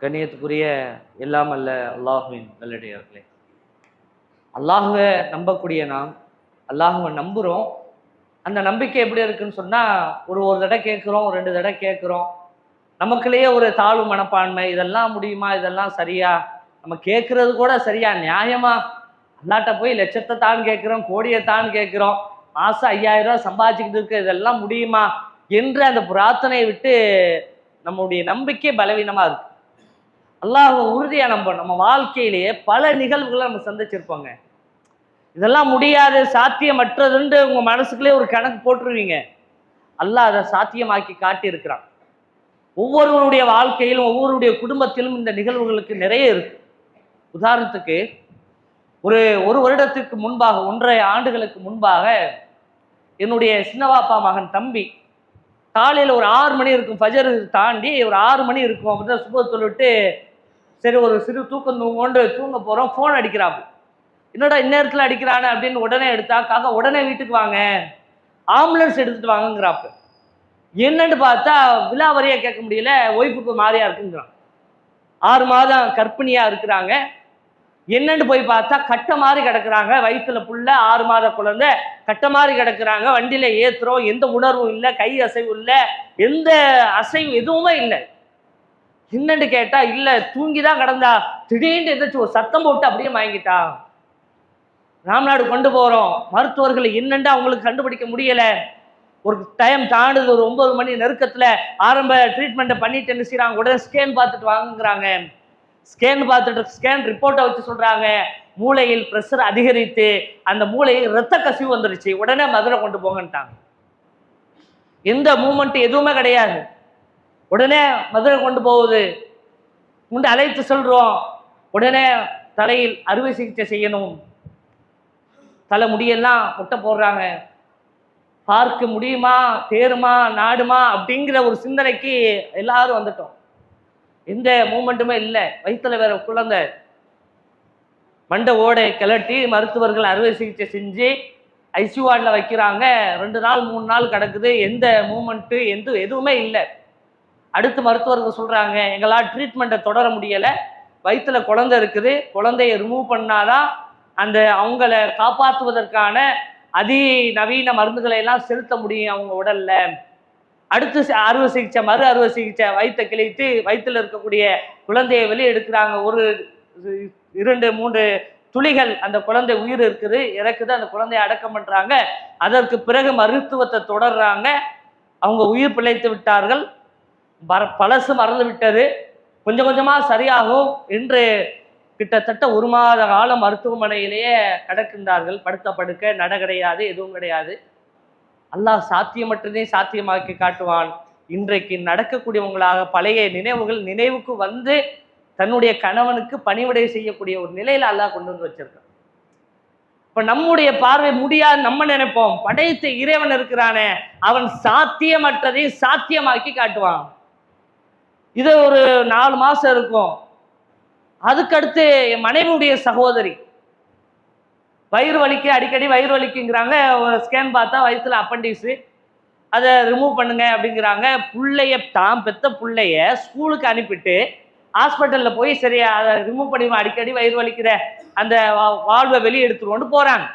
கண்ணியத்துக்குரிய எல்லாம் அல்ல அல்லாஹுவின் நல்லடியார்களே. அல்லாஹுவை நம்பக்கூடிய நாம் அல்லாஹுவை நம்புகிறோம் அந்த நம்பிக்கை எப்படி இருக்குன்னு சொன்னால் ஒரு ஒரு தடவை கேட்குறோம் ரெண்டு தடவை கேட்குறோம். நமக்குள்ளேயே ஒரு தாழ்வு மனப்பான்மை இதெல்லாம் முடியுமா இதெல்லாம் சரியா? நம்ம கேட்குறது கூட சரியா நியாயமா? அல்லாட்ட போய் லட்சத்தை தான் கேட்குறோம் கோடியை தான் கேட்குறோம். மாதம் ஐயாயிரம் ரூபா சம்பாதிச்சுக்கிட்டு இருக்க இதெல்லாம் முடியுமா? என்று அந்த பிரார்த்தனையை விட்டு நம்முடைய நம்பிக்கை பலவீனமாக இருக்குது அல்லாஹ் உறுதியாக நம்ம நம்ம வாழ்க்கையிலேயே பல நிகழ்வுகளை நம்ம சந்திச்சிருப்போங்க. இதெல்லாம் முடியாது சாத்தியமற்றதுன்ட்டு உங்கள் மனசுக்குள்ளே ஒரு கணக்கு போட்டுருவீங்க. அல்லாஹ் அதை சாத்தியமாக்கி காட்டியிருக்கிறான். ஒவ்வொருவருடைய வாழ்க்கையிலும் ஒவ்வொருடைய குடும்பத்திலும் இந்த நிகழ்வுகளுக்கு நிறைய இருக்கு. உதாரணத்துக்கு ஒரு ஒரு வருடத்துக்கு முன்பாக ஒன்றரை ஆண்டுகளுக்கு முன்பாக என்னுடைய சின்னவாப்பா மகன் தம்பி காலையில் ஒரு ஆறு மணி இருக்கும் ஃபஜர் தாண்டி ஒரு ஆறு மணி இருக்கும் அப்படின்னு சுப சொல்லிட்டு சரி ஒரு சிறு தூக்கம் தூங்கோண்டு தூங்க போகிறோம் ஃபோன் அடிக்கிறாப்பு. என்னடா இந்நேரத்தில் அடிக்கிறானே அப்படின்னு உடனே எடுத்தா காக்கா உடனே வீட்டுக்கு வாங்க. ஆம்புலன்ஸ் எடுத்துகிட்டு வாங்கங்கிறாப்பு. என்னன்னு பார்த்தா விலாவரியாக கேட்க முடியல ஒய்ஃபுக்கு மாறியா இருக்குங்கிறான். ஆறு மாதம் கர்ப்பிணியாக இருக்கிறாங்க. என்னன்னு போய் பார்த்தா கட்டை மாதிரி கிடக்குறாங்க. வயிற்றுல புள்ள ஆறு மாத குழந்தை கட்டை மாதிரி கிடக்குறாங்க. வண்டியில் ஏத்துறோம் எந்த உணர்வும் இல்லை கை அசைவும் இல்லை எந்த அசைவும் எதுவுமே இல்லை. என்னன்னு கேட்டா இல்ல தூங்கி தான் கிடந்தா. திடீர்னு எதாச்சும் ஒரு சத்தம் போட்டு அப்படியே வாங்கிட்டா ராம்நாடு கொண்டு போறோம். மருத்துவர்கள் என்னன்னு அவங்களுக்கு கண்டுபிடிக்க முடியல? ஒரு டைம் தாண்டுது ஒரு ஒன்பது மணி நெருக்கத்துல ஆரம்ப ட்ரீட்மெண்ட்டை பண்ணிட்டு என்ன செய்கிறாங்க உடனே ஸ்கேன் பார்த்துட்டு வாங்குறாங்க. ஸ்கேன் பார்த்துட்டு ஸ்கேன் ரிப்போர்ட்டை வச்சு சொல்றாங்க. மூளையில் ப்ரெஷர் அதிகரித்து அந்த மூளையில் ரத்த கசிவு வந்துருச்சு. உடனே மதுரை கொண்டு போங்கன்ட்டாங்க. எந்த மூமெண்ட் எதுவுமே கிடையாது. உடனே மதுரை கொண்டு போகுது. முண்டு அழைத்து சொல்றோம் உடனே தலையில் அறுவை சிகிச்சை செய்யணும். தலை முடியெல்லாம் முட்டை போடுறாங்க. பார்க்க முடியுமா தேருமா நாடுமா அப்படிங்கிற ஒரு சிந்தனைக்கு எல்லாரும் வந்துட்டோம். எந்த மூமெண்ட்டுமே இல்லை. வயிற்றுல வேற குழந்தை. மண்டை ஓடை கிளட்டி மருத்துவர்கள் அறுவை சிகிச்சை செஞ்சு ஐசியூ வைக்கிறாங்க. ரெண்டு நாள் மூணு நாள் கிடக்குது. எந்த மூமெண்ட்டு எந்த எதுவுமே இல்லை. அடுத்து மருத்துவர்கள் சொல்கிறாங்க எங்களால் ட்ரீட்மெண்ட்டை தொடர முடியலை. வயிற்றுல குழந்தை இருக்குது. குழந்தைய ரிமூவ் பண்ணாதான் அந்த அவங்கள காப்பாற்றுவதற்கான அதிநவீன மருந்துகளை எல்லாம் செலுத்த முடியும் அவங்க உடல்ல. அடுத்து அறுவை சிகிச்சை மறு அறுவை சிகிச்சை வயிற்றை கிழித்து வயிற்றில் இருக்கக்கூடிய குழந்தையை வெளியே எடுக்கிறாங்க. ஒரு இரண்டு மூன்று துளிகள் அந்த குழந்தை உயிர் இருக்குது இறக்குது அந்த குழந்தையை அடக்கம் பண்ணுறாங்க அதற்கு பிறகு மருத்துவத்தை தொடர்றாங்க. அவங்க உயிர் பிழைத்து விட்டார்கள். பழசு மறந்து விட்டது. கொஞ்சம் கொஞ்சமாக சரியாகும் என்று கிட்டத்தட்ட ஒரு மாத காலம் மருத்துவமனையிலேயே கிடக்கின்றார்கள். படுத்த படுக்க நட கிடையாது எதுவும் கிடையாது. அல்லாஹ் சாத்தியமற்றதே சாத்தியமாக்கி காட்டுவான். இன்றைக்கு நடக்கக்கூடியவங்களாக பழைய நினைவுகள் நினைவுக்கு வந்து தன்னுடைய கணவனுக்கு பணிவிடை செய்யக்கூடிய ஒரு நிலையில அல்லாஹ் கொண்டு வந்து வச்சிருக்கான். இப்போ நம்முடைய பார்வை முடியாது நம்ம நினைப்போம். படைத்த இறைவன் இருக்கிறானே அவன் சாத்தியமற்றதை சாத்தியமாக்கி காட்டுவான். இது ஒரு நாலு மாதம் இருக்கும். அதுக்கடுத்து என் மனைவியுடைய சகோதரி. வயிறு வலிக்கு அடிக்கடி வயிறு வலிக்குங்கிறாங்க. ஸ்கேன் பார்த்தா வயிற்றுல அப்பண்டிக்ஸு அதை ரிமூவ் பண்ணுங்க அப்படிங்கிறாங்க. பிள்ளைய தான் பெத்த பிள்ளைய ஸ்கூலுக்கு அனுப்பிட்டு ஹாஸ்பிட்டலில் போய் சரி அதை ரிமூவ் பண்ணிடுவோம் அடிக்கடி வயிறு வலிக்கிற அந்த வா- வாழ்வை வெளியே எடுத்துருவோன்னு போகிறாங்க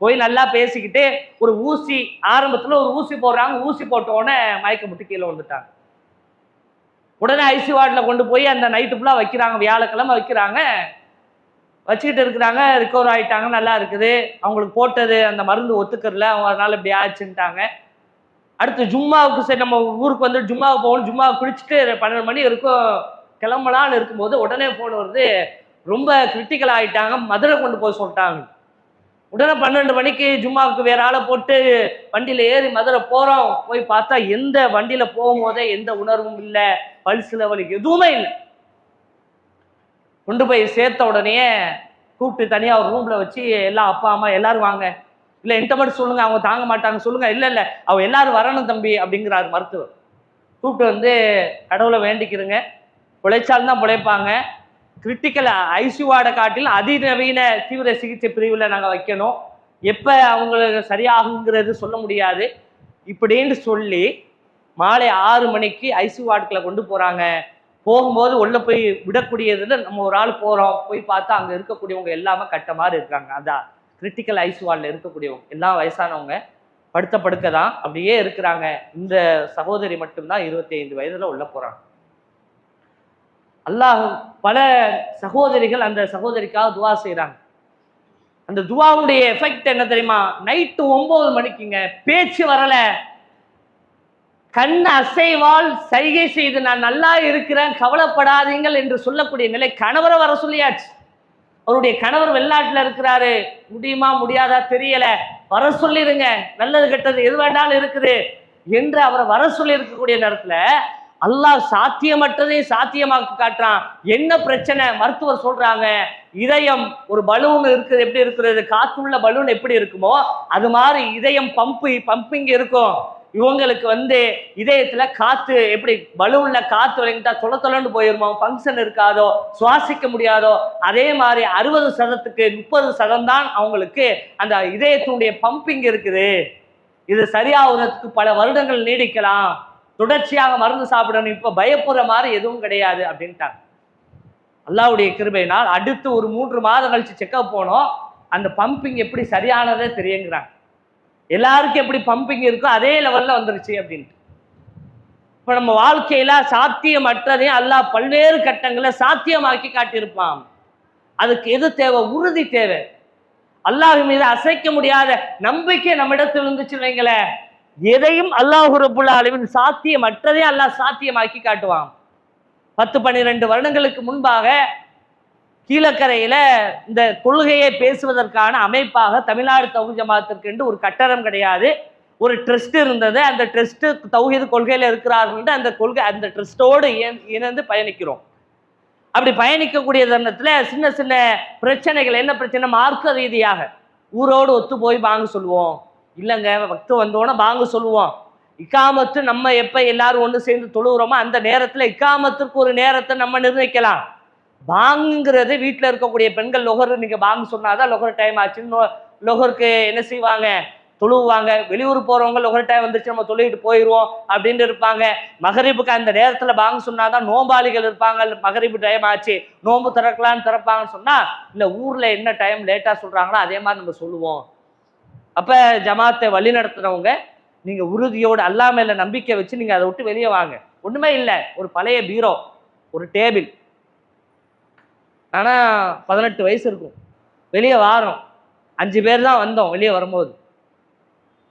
போய் நல்லா பேசிக்கிட்டு ஒரு ஊசி ஆரம்பத்தில் ஒரு ஊசி போடுறாங்க. ஊசி போட்டோன்னே மயக்க முட்டு கீழே வந்துட்டாங்க உடனே ஐசி வார்டில் கொண்டு போய் அந்த நைட்டு ஃபுல்லாக வைக்கிறாங்க வியாழக்கிழமை வைக்கிறாங்க. வச்சுக்கிட்டு இருக்கிறாங்க ரிக்கவர் ஆகிட்டாங்க நல்லா இருக்குது. அவங்களுக்கு போட்டது அந்த மருந்து ஒத்துக்கரில் அவங்க அதனால் இப்படி ஆச்சுன்ட்டாங்க. அடுத்து ஜும்மாவுக்கு சரி நம்ம ஊருக்கு வந்து ஜும்மாவுக்கு போகணும். ஜும்மாவை குளிச்சுட்டு பன்னெண்டு மணி இருக்கும் கிளம்பலான்னு இருக்கும்போது உடனே ஃபோன் வருது. ரொம்ப கிரிட்டிக்கல் ஆகிட்டாங்க மதுரை கொண்டு போய் சொல்லிட்டாங்க. உடனே பன்னெண்டு மணிக்கு ஜும்மாவுக்கு வேற ஆளை போட்டு வண்டியில் ஏறி மதுரை போகிறோம் போய் பார்த்தா எந்த வண்டியில் போகும்போதே எந்த உணர்வும் இல்லை. பல்ஸ் லெவலுக்கு எதுவுமே இல்லை. கொண்டு போய் சேர்த்த உடனே கூப்பிட்டு தனியாக ஒரு ரூமில் வச்சு எல்லா அப்பா அம்மா எல்லாரும் வாங்க. இல்லை என்கிட்ட மட்டும் சொல்லுங்க அவங்க தாங்க மாட்டாங்க சொல்லுங்க. இல்லை இல்லை அவங்க எல்லாரும் வரணும் தம்பி அப்படிங்கிறாரு மருத்துவர். கூப்பிட்டு வந்து கடவுளை வேண்டிக்கிறங்க. பிழைச்சாலும் தான் பிழைப்பாங்க. கிரிட்டிக்கல் ஐசி வார்டை காட்டிலும் அதிநவீன தீவிர சிகிச்சை பிரிவில் நாங்கள் வைக்கணும். எப்போ அவங்களுக்கு சரியாகுங்கிறது சொல்ல முடியாது. இப்படின்னு சொல்லி மாலை ஆறு மணிக்கு ஐசி வார்டுக்குள்ள கொண்டு போகிறாங்க போகும்போது உள்ளே போய் விடக்கூடியதுல நம்ம ஒரு ஆள் போகிறோம் போய் பார்த்தா அங்கே இருக்கக்கூடியவங்க எல்லாமே கட்ட மாதிரி இருக்காங்க. அதான் கிரிட்டிக்கல் ஐசி வார்டில் இருக்கக்கூடியவங்க எல்லா வயசானவங்க படுத்த படுக்க தான் அப்படியே இருக்கிறாங்க. இந்த சகோதரி மட்டும்தான் இருபத்தி ஐந்து வயதில் உள்ள போகிறாங்க அல்லாஹ் பல சகோதரிகள் அந்த சகோதரிக்காக துவா செய்கிறாங்க அந்த துவாவுடைய எஃபெக்ட் என்ன தெரியுமா? நைட்டு ஒன்பது மணிக்குங்க. பேச்சு வரல. கண் அசைவால் சைகை செய்து நான் நல்லா இருக்கிறேன் கவலைப்படாதீங்கள் என்று சொல்லக்கூடிய நிலை கணவரை வர சொல்லியாச்சு. அவருடைய கணவர் வெளிநாட்டில் இருக்கிறாரு. முடியுமா முடியாதா தெரியல. வர சொல்லிருங்க நல்லது கெட்டது எது வேண்டாலும் இருக்குது என்று அவரை வர சொல்லி இருக்கக்கூடிய நேரத்தில் அல்லாஹ் சாத்தியமற்றதை சாத்தியமாக காட்டுறான். என்ன பிரச்சனை? மருத்துவர் சொல்றாங்க இதயம் ஒரு பலூன் இருக்குது எப்படி இருக்கிறது? காத்துள்ள பலூன் எப்படி இருக்குமோ அது மாதிரி இதயம் பம்பு பம்பிங் இருக்கும். இவங்களுக்கு வந்து இதயத்துல காத்து எப்படி பலூன்ல காத்து வழங்கிட்டா தொலை தொலைன்னு போயிருமோ? ஃபங்க்ஷன் இருக்காதோ? சுவாசிக்க முடியாதோ? அதே மாதிரி அறுபது சதத்துக்கு முப்பது சதம் தான் அவங்களுக்கு அந்த இதயத்தினுடைய பம்பிங் இருக்குது. இது சரியாகுறதுக்கு பல வருடங்கள் நீடிக்கலாம். தொடர்ச்சியாக மருந்து சாப்பிடணும். இப்போ பயப்படுற மாதிரி எதுவும் கிடையாது அப்படின்ட்டாங்க. அல்லாவுடைய கிருபையினால் அடுத்து ஒரு மூன்று மாதம் கழிச்சு செக்கப் போனோம். அந்த பம்பிங் எப்படி சரியானதே தெரியுங்கிறாங்க. எல்லாருக்கும் எப்படி பம்பிங் இருக்கோ அதே லெவலில் வந்துருச்சு அப்படின்ட்டு. இப்போ நம்ம வாழ்க்கையில் சாத்தியமற்றதையும் அல்லாஹ் பல்வேறு கட்டங்களை சாத்தியமாக்கி காட்டியிருப்பான். அதுக்கு எது தேவை? உறுதி தேவை. அல்லாஹ் மீது அசைக்க முடியாத நம்பிக்கை நம்மிடத்தில் இருந்துச்சு வைங்களேன். எதையும் அல்லாஹு ரபுல்லா சாத்தியம் மற்றதே அல்லாஹ் சாத்தியமாக்கி காட்டுவான். பத்து பன்னிரெண்டு வருடங்களுக்கு முன்பாக கீழக்கரையில் இந்த கொள்கையை பேசுவதற்கான அமைப்பாக தமிழ்நாடு தௌஹி ஜமாத்திற்கு என்று ஒரு கட்டடம் கிடையாது. ஒரு ட்ரஸ்ட் இருந்தது. அந்த ட்ரஸ்ட் தௌஹீது கொள்கையில் இருக்கிறார்கள் அந்த கொள்கை அந்த ட்ரஸ்டோடு இணைந்து பயணிக்கிறோம். அப்படி பயணிக்கக்கூடிய தருணத்தில் சின்ன சின்ன பிரச்சனைகள் என்ன பிரச்சனை? மார்க்க ரீதியாக. ஊரோடு ஒத்து போய் வாங்க சொல்லுவோம். இல்லைங்க பக்து வந்தோன்னே வாங்க சொல்லுவோம். இக்காமத்து நம்ம எப்போ எல்லாரும் ஒன்று சேர்ந்து தொழுகிறோமோ அந்த நேரத்தில் இக்காமத்திற்கு ஒரு நேரத்தை நம்ம நிர்ணயிக்கலாம். பாங்குங்கிறது வீட்டில் இருக்கக்கூடிய பெண்கள் லொகர் நீங்கள் பாங்கு சொன்னாதான் லொகர் டைம் ஆச்சுன்னு லொகருக்கு என்ன செய்வாங்க? தொழுவாங்க. வெளியூர் போகிறவங்க லொகர் டைம் வந்துருச்சு நம்ம தொழுகிட்டு போயிடுவோம் அப்படின்னு இருப்பாங்க. மகரிபுக்கு அந்த நேரத்தில் பாங்கு சொன்னாதான் நோம்பாளிகள் இருப்பாங்க. மகரிபு டைம் ஆச்சு நோன்பு திறக்கலான்னு திறப்பாங்கன்னு சொன்னால் இல்லை ஊரில் என்ன டைம் லேட்டாக சொல்கிறாங்களோ அதே மாதிரி நம்ம சொல்லுவோம். அப்போ ஜமாத்தை வழி நடத்துகிறவங்க நீங்கள் உறுதியோடு அல்லா மேலே நம்பிக்கை வச்சு நீங்கள் அதை விட்டு வெளியே வாங்க. ஒன்றுமே இல்லை. ஒரு பழைய பீரோ ஒரு டேபிள். ஆனால் பதினெட்டு வயசு இருக்கும். வெளியே வாரோம். அஞ்சு பேர் தான் வந்தோம் வெளியே வரும்போது.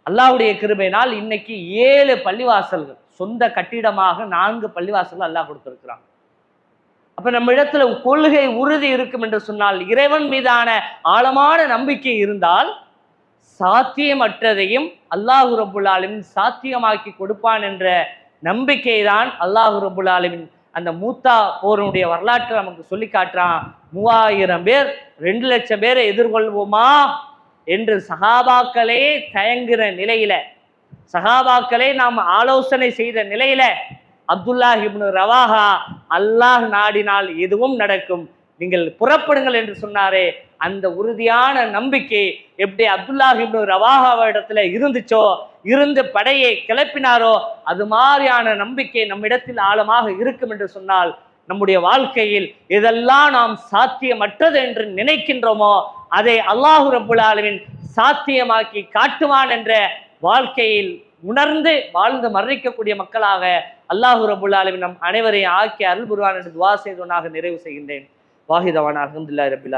அல்லாஹ்வுடைய கிருபையினால் இன்னைக்கு ஏழு பள்ளிவாசல்கள் சொந்த கட்டிடமாக நான்கு பள்ளிவாசல்கள் அல்லாஹ் கொடுத்துருக்குறான். அப்போ நம்ம இடத்துல கொள்கை உறுதி இருக்கும் என்று சொன்னால் இறைவன் மீதான ஆழமான நம்பிக்கை இருந்தால் சாத்தியமற்றதையும் அல்லாஹு ரபுல் ஆலமின் சாத்தியமாக்கி கொடுப்பான் என்ற நம்பிக்கை தான் அல்லாஹு ரபுல் ஆலமின். அந்த மூத்தா போருடைய வரலாற்றை நமக்கு சொல்லி காட்டுறான். மூவாயிரம் பேர் ரெண்டு லட்சம் பேரை எதிர்கொள்வோமா என்று சகாபாக்களே தயங்குற நிலையில சகாபாக்களே நாம் ஆலோசனை செய்த நிலையில அப்துல்லாஹிப்னு ரவாஹா அல்லாஹ் நாடினால் எதுவும் நடக்கும். நீங்கள் புறப்படுங்கள் என்று சொன்னாரே அந்த உறுதியான நம்பிக்கை எப்படி அப்துல்லாஹ் இப்னு ரவாஹா இடத்துல இருந்துச்சோ இருந்து படையை கிளப்பினாரோ அது மாதிரியான நம்பிக்கை நம்மிடத்தில் ஆழமாக இருக்கும் என்று சொன்னால் நம்முடைய வாழ்க்கையில் எதெல்லாம் நாம் சாத்தியமற்றது என்று நினைக்கின்றோமோ அதை அல்லாஹு ரப்புல் ஆலமீன் சாத்தியமாக்கி காட்டுவான் என்ற வாழ்க்கையில் உணர்ந்து வாழ்ந்து மரணிக்கக்கூடிய மக்களாக அல்லாஹு ரபுல் ஆலமின் நம் அனைவரையும் ஆக்கி அருள் புரிவான் என்று துவா செய்தவனாக நிறைவு செய்கின்றேன். வாஹிதவான் அலமதுல்லா ரபில்